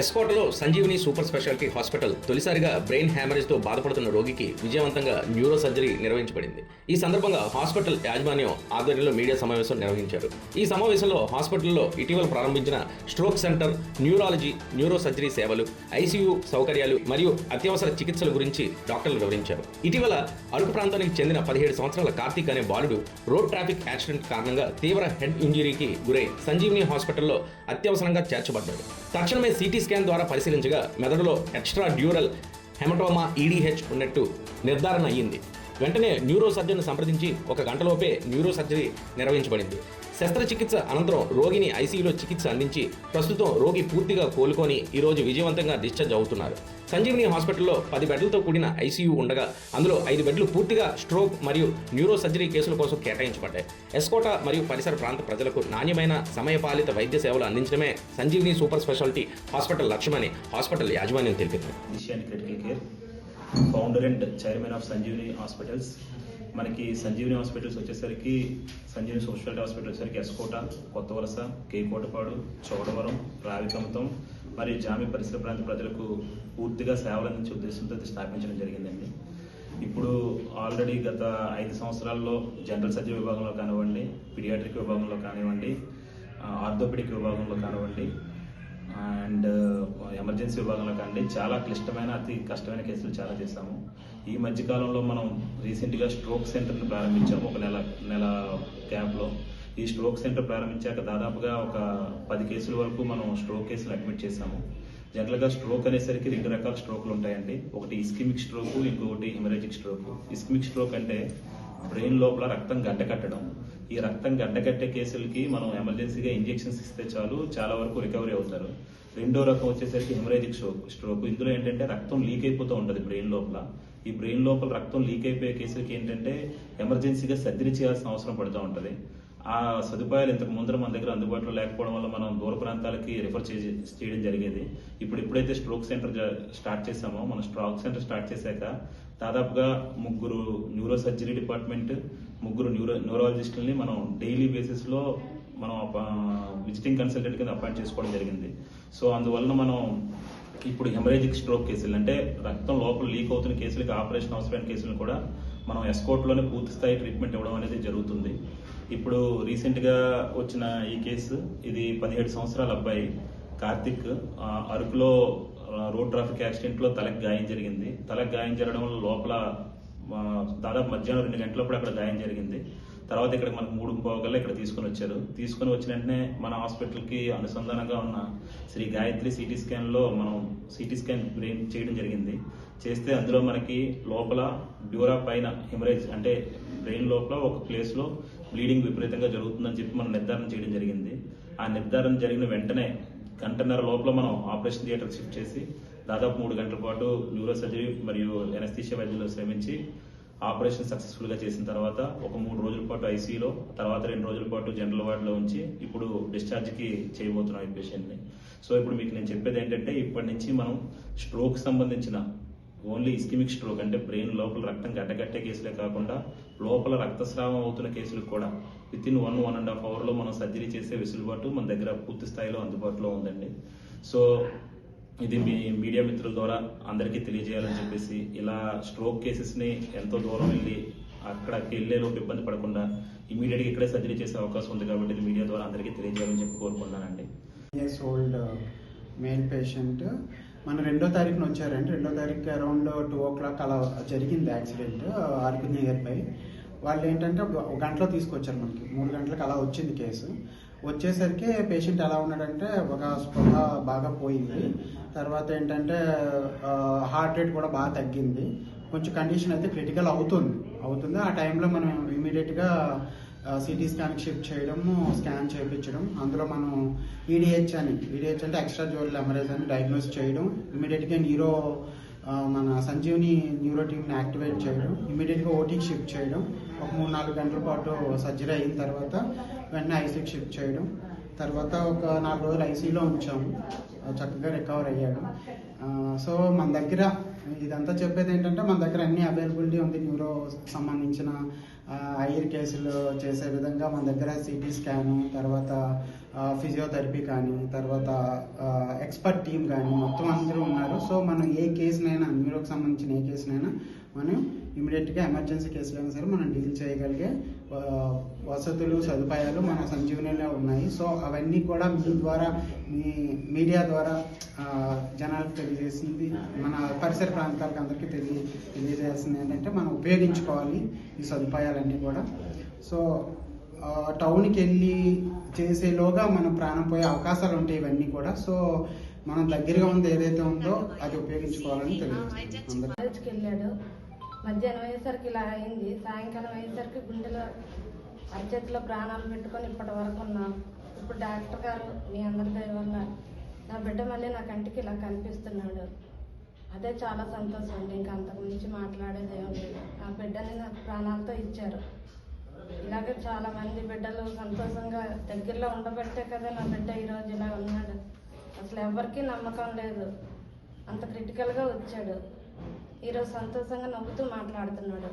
ఎస్కోటలో Sanjeevani super speciality hospital తొలిసారిగా brain హ్యామరేజ్తో బాధపడుతున్న రోగికి విజయవంతంగా న్యూరో సర్జరీ నిర్వహించబడింది. ఈ సందర్భంగా హాస్పిటల్ యాజమాన్యం ఆధ్వర్యంలో మీడియా సమావేశం నిర్వహించారు. ఈ సమావేశంలో హాస్పిటల్లో ఇటీవల ప్రారంభించిన stroke centre neurology neuro surgery సేవలు ఐసీయూ సౌకర్యాలు మరియు అత్యవసర చికిత్సల గురించి డాక్టర్లు వివరించారు. ఇటీవల అరకు ప్రాంతానికి చెందిన పదిహేడు సంవత్సరాల కార్తీక్ అనే బాలుడు రోడ్ ట్రాఫిక్ యాక్సిడెంట్ కారణంగా తీవ్ర హెడ్ ఇంజరీకి గురై సంజీవని హాస్పిటల్లో అత్యవసరంగా చేర్చబడ్డాడు. తక్షణమే సిటీ స్కాన్ ద్వారా పరిశీలించగా మెదడులో ఎక్స్ట్రా డ్యూరల్ హెమటోమా ఈడీహెచ్ ఉన్నట్టు నిర్ధారణ అయ్యింది. వెంటనే న్యూరో సర్జన్ సంప్రదించి ఒక గంటలోపే న్యూరో సర్జరీ నిర్వహించబడింది. శస్త్రచికిత్స అనంతరం రోగిని ఐసీయూలో చికిత్స అందించి ప్రస్తుతం రోగి పూర్తిగా కోలుకొని ఈరోజు విజయవంతంగా డిశ్చార్జ్ అవుతున్నారు. సంజీవిని హాస్పిటల్లో పది బెడ్లతో కూడిన ఐసీయూ ఉండగా అందులో ఐదు బెడ్లు పూర్తిగా స్ట్రోక్ మరియు న్యూరో సర్జరీ కేసుల కోసం కేటాయించబడ్డాయి. ఎస్కోట మరియు పరిసర ప్రాంత ప్రజలకు నాణ్యమైన సమయపాలిత వైద్య సేవలు అందించడమే సంజీవిని సూపర్ స్పెషాలిటీ హాస్పిటల్ లక్ష్యమని హాస్పిటల్ యాజమాన్యం తెలిపింది. Founder and chairman of Sanjivini hospitals మనకి సంజీవని హాస్పిటల్స్ వచ్చేసరికి సంజీవని సోషల్ హాస్పిటల్ వచ్చేసరికి ఎస్కోట కొత్త వలస కేకోటపాడు చౌడవరం రావికమతం మరియు జామి పరిసర ప్రాంత ప్రజలకు పూర్తిగా సేవలు అందించే ఉద్దేశంతో స్థాపించడం జరిగిందండి. ఇప్పుడు ఆల్రెడీ గత ఐదు సంవత్సరాల్లో జనరల్ సర్జరీ విభాగంలో కానివ్వండి పిడియాట్రిక్ విభాగంలో కానివ్వండి ఆర్థోపెడిక్ విభాగంలో కానివ్వండి అండ్ ఎమర్జెన్సీ విభాగంలో కానీ చాలా క్లిష్టమైన అతి కష్టమైన కేసులు చాలా చేశాము. ఈ మధ్యకాలంలో మనం రీసెంట్గా స్ట్రోక్ సెంటర్ని ప్రారంభించాము ఒక నెల నెల గ్యాప్లో. ఈ స్ట్రోక్ సెంటర్ ప్రారంభించాక దాదాపుగా ఒక పది కేసుల వరకు మనం స్ట్రోక్ కేసులు అడ్మిట్ చేశాము. జనరల్గా స్ట్రోక్ అనేసరికి రెండు రకాల స్ట్రోక్లు ఉంటాయండి. ఒకటి ఇస్కిమిక్ స్ట్రోక్ ఇంకొకటి హిమరేజిక్ స్ట్రోక్. ఇస్కిమిక్ స్ట్రోక్ అంటే బ్రెయిన్ లోపల రక్తం గడ్డకట్టడం ఈ రక్తం గడ్డకట్టే కేసులకి మనం ఎమర్జెన్సీగా ఇంజెక్షన్స్ ఇస్తే చాలు చాలా వరకు రికవరీ అవుతారు. రెండో రకం వచ్చేసరికి హెమరేజిక్ స్ట్రోక్ స్ట్రోక్ ఇందులో ఏంటంటే రక్తం లీక్ అయిపోతూ ఉంటుంది బ్రెయిన్ లోపల. ఈ బ్రెయిన్ లోపల రక్తం లీక్ అయిపోయే కేసులకి ఏంటంటే ఎమర్జెన్సీగా సర్జరీ చేయాల్సిన అవసరం పడుతూ ఉంటుంది. ఆ సదుపాయాలు ఇంతకు ముందర మన దగ్గర అందుబాటులో లేకపోవడం వల్ల మనం దూర ప్రాంతాలకి రిఫర్ చేసి చేయడం జరిగేది. ఇప్పుడు ఎప్పుడైతే స్ట్రోక్ సెంటర్ స్టార్ట్ చేసామో మనం స్ట్రోక్ సెంటర్ స్టార్ట్ చేశాక దాదాపుగా ముగ్గురు న్యూరో సర్జరీ డిపార్ట్మెంట్ ముగ్గురు న్యూరో న్యూరాలజిస్టులని మనం డైలీ బేసిస్లో మనం విజిటింగ్ కన్సల్టెంట్ కింద అపాయింట్ చేసుకోవడం జరిగింది. సో అందువలన మనం ఇప్పుడు హెమరేజిక్ స్ట్రోక్ కేసులు అంటే రక్తం లోపల లీక్ అవుతున్న కేసులకి ఆపరేషన్ అవసరమైన కేసులను కూడా మనం ఎస్కోట్లోనే పూర్తి స్థాయి ట్రీట్మెంట్ ఇవ్వడం అనేది జరుగుతుంది. ఇప్పుడు రీసెంట్గా వచ్చిన ఈ కేసు ఇది పదిహేడు సంవత్సరాల అబ్బాయి కార్తిక్ అరకులో రోడ్ ట్రాఫిక్ యాక్సిడెంట్లో తలకు గాయం జరిగింది. తలకు గాయం జరగడం వల్ల లోపల దాదాపు మధ్యాహ్నం రెండు గంటలప్పుడు అక్కడ గాయం జరిగింది. తర్వాత ఇక్కడ మనకు మూడు పోగల ఇక్కడ తీసుకొని వచ్చారు. తీసుకొని వచ్చిన వెంటనే మన హాస్పిటల్కి అనుసంధానంగా ఉన్న శ్రీ గాయత్రి సిటీ స్కాన్లో మనం సిటీ స్కాన్ బ్రెయిన్ చేయడం జరిగింది. చేస్తే అందులో మనకి లోపల డ్యూరా పైన హెమరేజ్ అంటే బ్రెయిన్ లోపల ఒక ప్లేస్లో బ్లీడింగ్ విపరీతంగా జరుగుతుందని చెప్పి మనం నిర్ధారణ చేయడం జరిగింది. ఆ నిర్ధారణ జరిగిన వెంటనే గంటన్నర లోపల మనం ఆపరేషన్ థియేటర్ షిఫ్ట్ చేసి దాదాపు మూడు గంటల పాటు న్యూరో సర్జరీ మరియు ఎనస్థీషియా వైద్యులు శ్రమించి ఆపరేషన్ సక్సెస్ఫుల్గా చేసిన తర్వాత ఒక మూడు రోజుల పాటు ఐసీలో తర్వాత రెండు రోజుల పాటు జనరల్ వార్డులో ఉంచి ఇప్పుడు డిశ్చార్జ్కి చేయబోతున్నాం ఈ పేషెంట్ని సో ఇప్పుడు మీకు నేను చెప్పేది ఏంటంటే ఇప్పటి నుంచి మనం స్ట్రోక్ సంబంధించిన ఓన్లీ ఇస్కిమిక్ స్ట్రోక్ అంటే బ్రెయిన్ లోపల రక్తం గడ్డగట్టే కేసులే కాకుండా లోపల రక్తస్రావం అవుతున్న కేసులకు కూడా within one one and half అవర్లో మనం సర్జరీ చేసే వెసులుబాటు మన దగ్గర పూర్తి స్థాయిలో అందుబాటులో ఉందండి. సో ఇది మీ మీడియా మిత్రుల ద్వారా అందరికీ తెలియజేయాలని చెప్పేసి ఇలా స్ట్రోక్ కేసెస్ని ఎంతో దూరం వెళ్ళి అక్కడికి వెళ్ళేలోపు ఇబ్బంది పడకుండా ఇమీడియట్గా ఇక్కడే సర్జరీ చేసే అవకాశం ఉంది కాబట్టి ఇది మీడియా ద్వారా అందరికీ తెలియజేయాలని చెప్పి కోరుకుంటున్నానండి. ఇయర్స్ ఓల్డ్ మెయిన్ పేషెంట్ మన రెండో తారీఖున వచ్చారండి. రెండో తారీఖు అరౌండ్ టూ ఓ క్లాక్ అలా జరిగింది యాక్సిడెంట్ ఆర్పి నియర్బై వాళ్ళు ఏంటంటే ఒక ఒక గంటలో తీసుకొచ్చారు మనకి. మూడు గంటలకు అలా వచ్చింది కేసు. వచ్చేసరికి పేషెంట్ ఎలా ఉన్నాడంటే ఒక స్పృహ బాగా పోయింది. తర్వాత ఏంటంటే హార్ట్ రేట్ కూడా బాగా తగ్గింది. కొంచెం కండిషన్ అయితే క్రిటికల్ అవుతుంది. అవుతుంది. ఆ టైంలో మనం ఇమీడియట్గా సిటీ స్కాన్ షిఫ్ట్ చేయడము స్కాన్ చేయించడం. అందులో మనం ఈడిహెచ్ అని ఈడిహెచ్ అంటే ఎక్స్ట్రా జోల్ ఎమరేజ్ అని డయాగ్నోస్ చేయడం. ఇమీడియట్గా న్యూరో మన సంజీవని న్యూరో టీమ్ని యాక్టివేట్ చేయడం. ఇమీడియట్గా ఓటీకి షిఫ్ట్ చేయడం. ఒక మూడు నాలుగు గంటల పాటు సర్జరీ అయిన తర్వాత వెంటనే ఐసీకి షిఫ్ట్ చేయడం. తర్వాత ఒక నాలుగు రోజులు ఐసీలో ఉంచాము. చక్కగా రికవర్ అయ్యాడు. సో మన దగ్గర ఇదంతా చెప్పేది ఏంటంటే మన దగ్గర అన్ని అవైలబిలిటీ ఉంది. న్యూరో సంబంధించిన ఐర్ కేసులు చేసే విధంగా మన దగ్గర సిటీ స్కాను తర్వాత ఫిజియోథెరపీ కానీ తర్వాత ఎక్స్పర్ట్ టీం కానీ మొత్తం అందరూ ఉన్నారు. సో మనం ఏ కేసునైనా న్యూరోకి సంబంధించిన ఏ కేసునైనా మనం ఇమీడియట్గా ఎమర్జెన్సీ కేసులైనా సరే మనం డీల్ చేయగలిగే వసతులు సదుపాయాలు మన సంజీవనిలో ఉన్నాయి. సో అవన్నీ కూడా మీ ద్వారా మీ మీడియా ద్వారా జనాలకు తెలియజేసింది మన పరిసర ప్రాంతాలకు అందరికీ తెలియ తెలియజేయాల్సింది ఏంటంటే మనం ఉపయోగించుకోవాలి ఈ సదుపాయాలన్నీ కూడా. సో టౌన్కి వెళ్ళి చేసేలోగా మనం ప్రాణం పోయే అవకాశాలు ఉంటాయి ఇవన్నీ కూడా. సో మనం దగ్గరగా ఉంది ఏదైతే ఉందో అది ఉపయోగించుకోవాలని తెలియదు అందరికీ వెళ్ళాడు మధ్యాహ్నం అయ్యేసరికి ఇలా అయింది. సాయంకాలం అయ్యేసరికి గుండెలో అరచేతిలో ప్రాణాలు పెట్టుకొని ఇప్పటి వరకు ఉన్నాం. ఇప్పుడు డాక్టర్ గారు మీ అందరి దయ వల్ల నా బిడ్డ మళ్ళీ నా కంటికి ఇలా కనిపిస్తున్నాడు. అదే చాలా సంతోషం అండి. ఇంకా అంతకుమించి మాట్లాడేది ఏమి లేదు. నా బిడ్డని నాకు ప్రాణాలతో ఇచ్చారు. ఇలాగే చాలా మంది బిడ్డలు సంతోషంగా దగ్గరలో ఉండబట్టే కదా నా బిడ్డ ఈరోజు ఇలా ఉన్నాడు. అసలు ఎవరికీ నమ్మకం లేదు. అంత క్రిటికల్గా వచ్చాడు. ఈరోజు సంతోషంగా నవ్వుతూ మాట్లాడుతున్నాడు.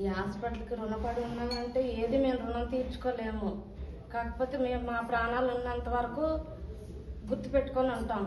ఈ హాస్పిటల్కి రుణపడి ఉన్నామంటే ఏది మేము రుణం తీర్చుకోలేము. కాకపోతే మేము మా ప్రాణాలు ఉన్నంత వరకు గుర్తుపెట్టుకొని ఉంటాం.